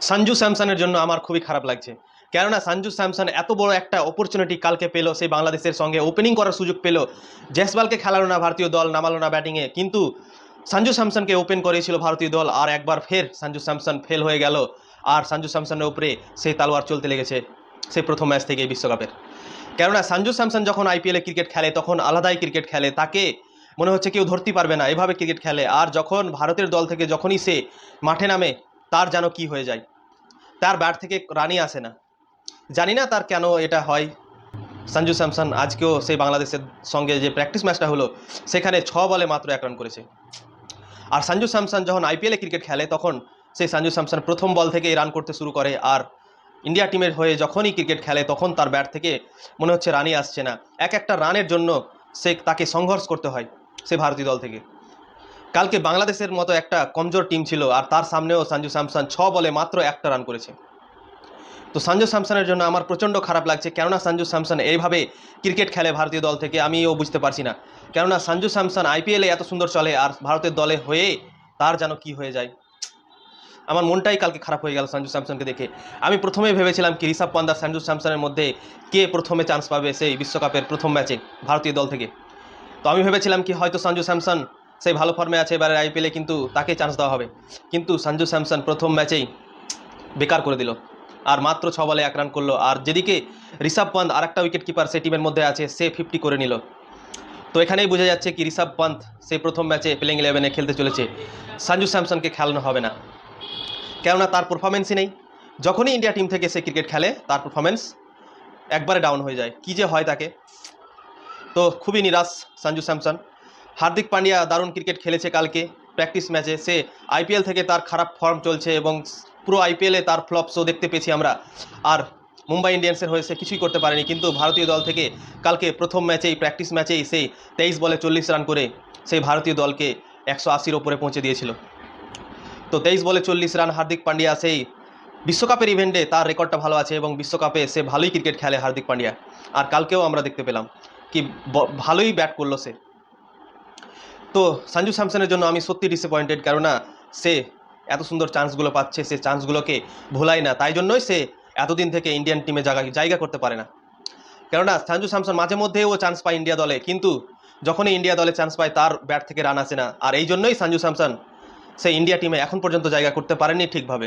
সঞ্জু স্যামসনের জন্য আমার খুবই খারাপ লাগছে। কেননা সঞ্জু স্যামসন এত বড় একটা অপরচুনিটি কালকে পেল সেই বাংলাদেশের সঙ্গে ওপেনিং করার সুযোগ পেল। জেসবালকে খেলালো না ভারতীয় দল, নামালো না ব্যাটিংয়ে কিন্তু সঞ্জু স্যামসনকে ওপেন করেছিল ভারতীয় দল, আর একবার ফের সঞ্জু স্যামসন ফেল হয়ে গেল। আর সঞ্জু স্যামসনের উপরে সেই তালোয়ার চলতে লেগেছে সেই প্রথম ম্যাচ থেকে এই বিশ্বকাপের। কেননা সঞ্জু স্যামসন যখন আইপিএলে ক্রিকেট খেলে, তখন আলাদাই ক্রিকেট খেলে। তাকে মনে হচ্ছে কেউ ধরতে পারবে না, এভাবে ক্রিকেট খেলে। আর যখন ভারতের দল থেকে যখনই সে মাঠে নামে তার যেন কি হয়ে যায়? তার ব্যাট থেকে রানই আসে না। জানি না তার কেন এটা হয়। সঞ্জু স্যামসন আজকেও সেই বাংলাদেশের সঙ্গে যে প্র্যাকটিস ম্যাচটা হলো, সেখানে ছ বলে মাত্র এক রান করেছে। আর সঞ্জু স্যামসন যখন আইপিএলে ক্রিকেট খেলে, তখন সেই সঞ্জু স্যামসন প্রথম বল থেকেই রান করতে শুরু করে। আর ইন্ডিয়া টিমের হয়ে যখনই ক্রিকেট খেলে, তখন তার ব্যাট থেকে মনে হচ্ছে রানই আসছে না। এক একটা রানের জন্য সে তাকে সংঘর্ষ করতে হয়, সে ভারতীয় দল থেকে। কালকে বাংলাদেশের মতো একটা কমজোর টিম ছিল আর তার সামনেও সঞ্জু স্যামসন ছ বলে মাত্র একটা রান করেছে। তো সঞ্জু স্যামসনের জন্য আমার প্রচণ্ড খারাপ লাগছে, কেননা সঞ্জু স্যামসন এইভাবে ক্রিকেট খেলে ভারতীয় দল থেকে আমিও বুঝতে পারছি না। কেননা সঞ্জু স্যামসন আইপিএলে এত সুন্দর চলে আর ভারতের দলে হয়ে তার যেন কি হয়ে যায়। আমার মনটাই কালকে খারাপ হয়ে গেল সঞ্জু স্যামসনকে দেখে। আমি প্রথমে ভেবেছিলাম কি ঋষভ পান্ডা সঞ্জু স্যামসনের মধ্যে কে প্রথমে চান্স পাবে সেই বিশ্বকাপের প্রথম ম্যাচে ভারতীয় দল থেকে। তো আমি ভেবেছিলাম কি হয়তো সঞ্জু স্যামসন সেই ভালো ফর্মে আছে এবারে আইপিএলে কিন্তু তাকে চান্স দেওয়া হবে। কিন্তু সঞ্জু স্যামসন প্রথম ম্যাচেই বেকার করে দিল। আর মাত্র ছ বলে এক রান করল। আর যেদিকে ঋষভ পন্থ আর একটা উইকেট কিপার সেই টিমের মধ্যে আছে, সে ফিফটি করে নিল। তো এখানেই বোঝা যাচ্ছে কি ঋষভ পন্থ সেই প্রথম ম্যাচে প্লেইং ইলেভেনে খেলতে চলেছে। সঞ্জু স্যামসনকে খেলানো হবে না। কেননা তার পারফরমেন্সই নেই। যখনই ইন্ডিয়া টিম থেকে সে ক্রিকেট খেলে, তার পারফরমেন্স একবারে ডাউন হয়ে যায়। কী যে হয় তাকে। তো খুবই নিরাশ সঞ্জু স্যামসন। হার্দিক পান্ডিয়া দারুণ ক্রিকেট খেলেছে কালকে প্র্যাকটিস ম্যাচে সে আইপিএল থেকে তার খারাপ ফর্ম চলছে এবং পুরো আইপিএলে তার ফ্লপ শো দেখতে পেয়েছি আমরা। আর মুম্বাই ইন্ডিয়ান্সের হয়ে সে কিছুই করতে পারেনি, কিন্তু ভারতীয় দল থেকে কালকে প্রথম ম্যাচেই প্র্যাকটিস ম্যাচেই সেই তেইশ বলে চল্লিশ রান করে সেই ভারতীয় দলকে একশো আশির ওপরে পৌঁছে দিয়েছিল। তো তেইশ বলে চল্লিশ রান হার্দিক পান্ডিয়া, সেই বিশ্বকাপের ইভেন্টে তার রেকর্ডটা ভালো আছে এবং বিশ্বকাপে সে ভালোই ক্রিকেট খেলে হার্দিক পান্ডিয়া। আর কালকেও আমরা দেখতে পেলাম কি ভালোই ব্যাট করল সে। তো সঞ্জু স্যামসনের জন্য আমি সত্যি ডিসঅ্যাপয়েন্টেড কেননা সে এত সুন্দর চান্সগুলো পাচ্ছে, সে চান্সগুলোকে ভোলায় না। তাই জন্যই সে এতদিন থেকে ইন্ডিয়ান টিমে জায়গা জায়গা করতে পারে না। কেননা সঞ্জু স্যামসন মাঝে মধ্যেও চান্স পায় ইন্ডিয়া দলে, কিন্তু যখনই ইন্ডিয়া দলে চান্স পায়, তার ব্যাট থেকে রান আসে না। আর এই জন্যই সঞ্জু স্যামসন সে ইন্ডিয়া টিমে এখন পর্যন্ত জায়গা করতে পারেনি ঠিকভাবে।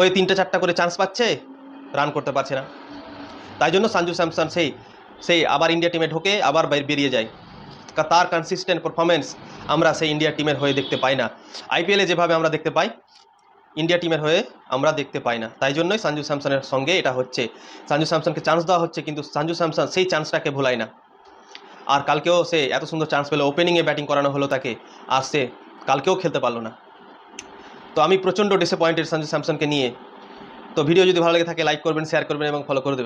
ওই তিনটে চারটা করে চান্স পাচ্ছে রান করতে পারছে না। তাই জন্য সঞ্জু স্যামসন সেই সেই আবার ইন্ডিয়া টিমে ঢোকে, আবার বেরিয়ে যায়। তার কনসিস্টেন্ট পারফরমেন্স আমরা সেই ইন্ডিয়া টিমের হয়ে দেখতে পাই না। আইপিএলে যেভাবে আমরা দেখতে পাই ইন্ডিয়া টিমের হয়ে আমরা দেখতে পাই না। তাই জন্যই সঞ্জু স্যামসনের সঙ্গে এটা হচ্ছে। সঞ্জু স্যামসনকে চান্স দেওয়া হচ্ছে, কিন্তু সঞ্জু স্যামসন সেই চান্সটাকে ভোলায় না। আর কালকেও সে এত সুন্দর চান্স পেল ওপেনিংয়ে ব্যাটিং করানো হলো তাকে, আর সে কালকেও খেলতে পারল না। তো আমি প্রচণ্ড ডিসঅ্যাপয়েন্টেড সঞ্জু স্যামসনকে নিয়ে। তো ভিডিও যদি ভালো লাগে থাকে লাইক করবেন শেয়ার করবেন এবং ফলো করে দেবেন।